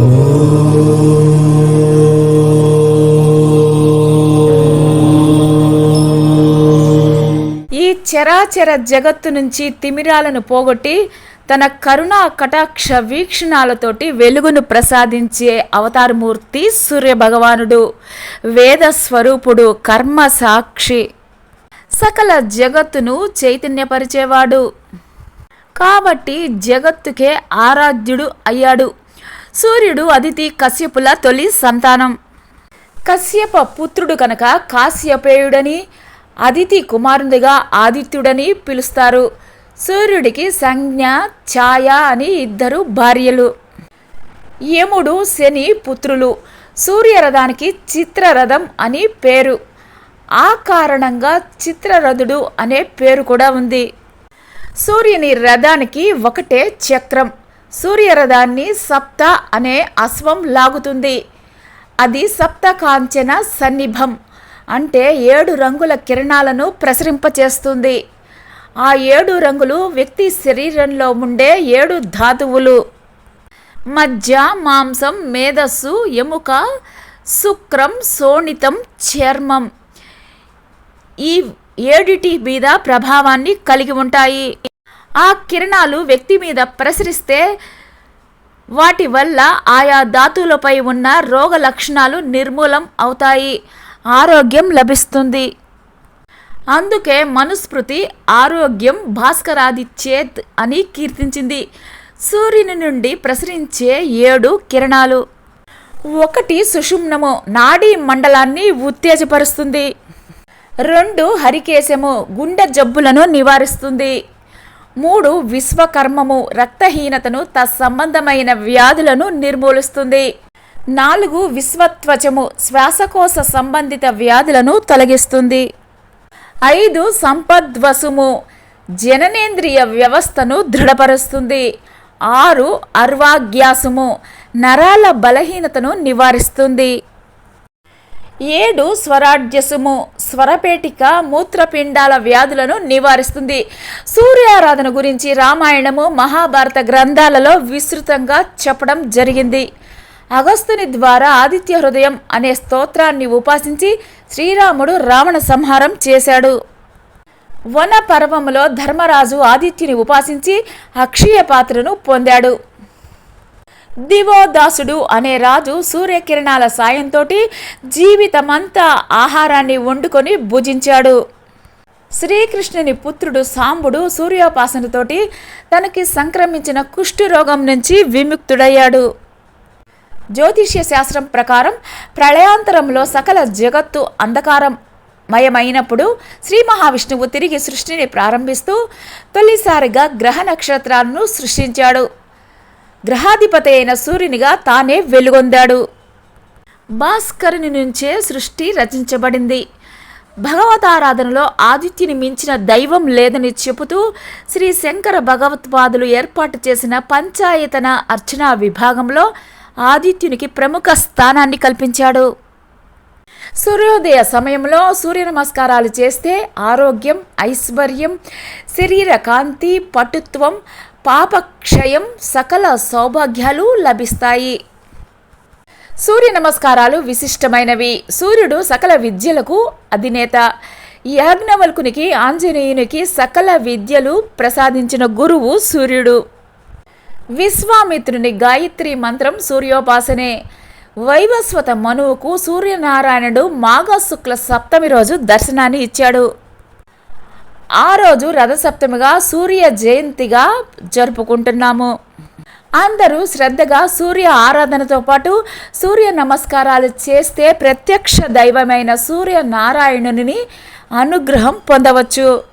ఈ చరాచర జగత్తు నుంచి తిమిరాలను పోగొట్టి తన కరుణా కటాక్ష వీక్షణాలతోటి వెలుగును ప్రసాదించే అవతారమూర్తి సూర్య భగవానుడు వేద స్వరూపుడు కర్మ సాక్షి. సకల జగత్తును చైతన్యపరిచేవాడు. కాబట్టి జగత్తుకే ఆరాధ్యుడు అయ్యాడు. సూర్యుడు అదితి కశ్యపుల తొలి సంతానం. కశ్యప పుత్రుడు కనుక కాశ్యపేయుడని అదితి కుమారునిగా ఆదిత్యుడని పిలుస్తారు. సూర్యుడికి సంజ్ఞ ఛాయ అని ఇద్దరు భార్యలు. యముడు శని పుత్రులు. సూర్యరథానికి చిత్రరథం అని పేరు. ఆ కారణంగా చిత్రరథుడు అనే పేరు కూడా ఉంది. సూర్యుని రథానికి ఒకటే చక్రం. సూర్యరథాన్ని సప్త అనే అశ్వం లాగుతుంది. అది సప్త కాంచన సన్నిభం అంటే ఏడు రంగుల కిరణాలను ప్రసరింపచేస్తుంది. ఆ ఏడు రంగులు వ్యక్తి శరీరంలో ఉండే ఏడు ధాతువులు. మధ్య మాంసం మేధస్సు ఎముక శుక్రం శోణితం చర్మం ఈ ఏడిటి మీద ప్రభావాన్ని కలిగి ఉంటాయి. ఆ కిరణాలు వ్యక్తి మీద ప్రసరిస్తే వాటి వల్ల ఆయా ధాతువులపై ఉన్న రోగ లక్షణాలు నిర్మూలం అవుతాయి. ఆరోగ్యం లభిస్తుంది. అందుకే మనుస్మృతి ఆరోగ్యం భాస్కరాదిచ్చేత్ అని కీర్తించింది. సూర్యుని నుండి ప్రసరించే ఏడు కిరణాలు. ఒకటి సుషుమ్నము నాడీ మండలాన్ని ఉత్తేజపరుస్తుంది. రెండు హరికేశము గుండె జబ్బులను నివారిస్తుంది. మూడు విశ్వకర్మము రక్తహీనతను తత్సంబంధమైన వ్యాధులను నిర్మూలిస్తుంది. నాలుగు విశ్వత్వచము శ్వాసకోశ సంబంధిత వ్యాధులను తొలగిస్తుంది. ఐదు సంపద్వసుము జననేంద్రియ వ్యవస్థను దృఢపరుస్తుంది. ఆరు అర్వాగ్యాసము నరాల బలహీనతను నివారిస్తుంది. ఏడు స్వరాజ్యసుము స్వరపేటిక మూత్రపిండాల వ్యాధులను నివారిస్తుంది. సూర్యారాధన గురించి రామాయణము మహాభారత గ్రంథాలలో విస్తృతంగా చెప్పడం జరిగింది. అగస్తుని ద్వారా ఆదిత్య హృదయం అనే స్తోత్రాన్ని ఉపాసించి శ్రీరాముడు రావణ సంహారం చేశాడు. వన పర్వములో ధర్మరాజు ఆదిత్యుని ఉపాసించి అక్షయ పాత్రను పొందాడు. దివోదాసుడు అనే రాజు సూర్యకిరణాల సాయంతో జీవితమంతా ఆహారాన్ని వండుకొని భుజించాడు. శ్రీకృష్ణుని పుత్రుడు సాంబుడు సూర్యోపాసనతోటి తనకి సంక్రమించిన కుష్ఠు రోగం నుంచి విముక్తుడయ్యాడు. జ్యోతిష్య శాస్త్రం ప్రకారం ప్రళయాంతరంలో సకల జగత్తు అంధకారం మయమైనప్పుడు శ్రీ మహావిష్ణువు తిరిగి సృష్టిని ప్రారంభిస్తూ తొలిసారిగా గ్రహ నక్షత్రాలను సృష్టించాడు. గ్రహాధిపతి అయిన సూర్యునిగా తానే వెలుగొందాడు. భాస్కరుని నుంచే సృష్టి రచించబడింది. భగవతారాధనలో ఆదిత్యుని మించిన దైవం లేదని చెబుతూ శ్రీ శంకర భగవత్పాదులు ఏర్పాటు చేసిన పంచాయతన అర్చనా విభాగంలో ఆదిత్యునికి ప్రముఖ స్థానాన్ని కల్పించాడు. సూర్యోదయ సమయంలో సూర్య నమస్కారాలు చేస్తే ఆరోగ్యం ఐశ్వర్యం శరీర కాంతి పటుత్వం పాపక్షయం సకల సౌభాగ్యాలు లభిస్తాయి. సూర్య నమస్కారాలు విశిష్టమైనవి. సూర్యుడు సకల విద్యలకు అధినేత. యాజ్ఞవల్కునికి ఆంజనేయునికి సకల విద్యలు ప్రసాదించిన గురువు సూర్యుడు. విశ్వామిత్రుని గాయత్రి మంత్రం సూర్యోపాసనే. వైవస్వత మనువుకు సూర్యనారాయణుడు మాఘ శుక్ల సప్తమి రోజు దర్శనాన్ని ఇచ్చాడు. ఆ రోజు రథసప్తమిగా సూర్య జయంతిగా జరుపుకుంటున్నాము. అందరూ శ్రద్ధగా సూర్య ఆరాధనతో పాటు సూర్య నమస్కారాలు చేస్తే ప్రత్యక్ష దైవమైన సూర్య నారాయణుని అనుగ్రహం పొందవచ్చు.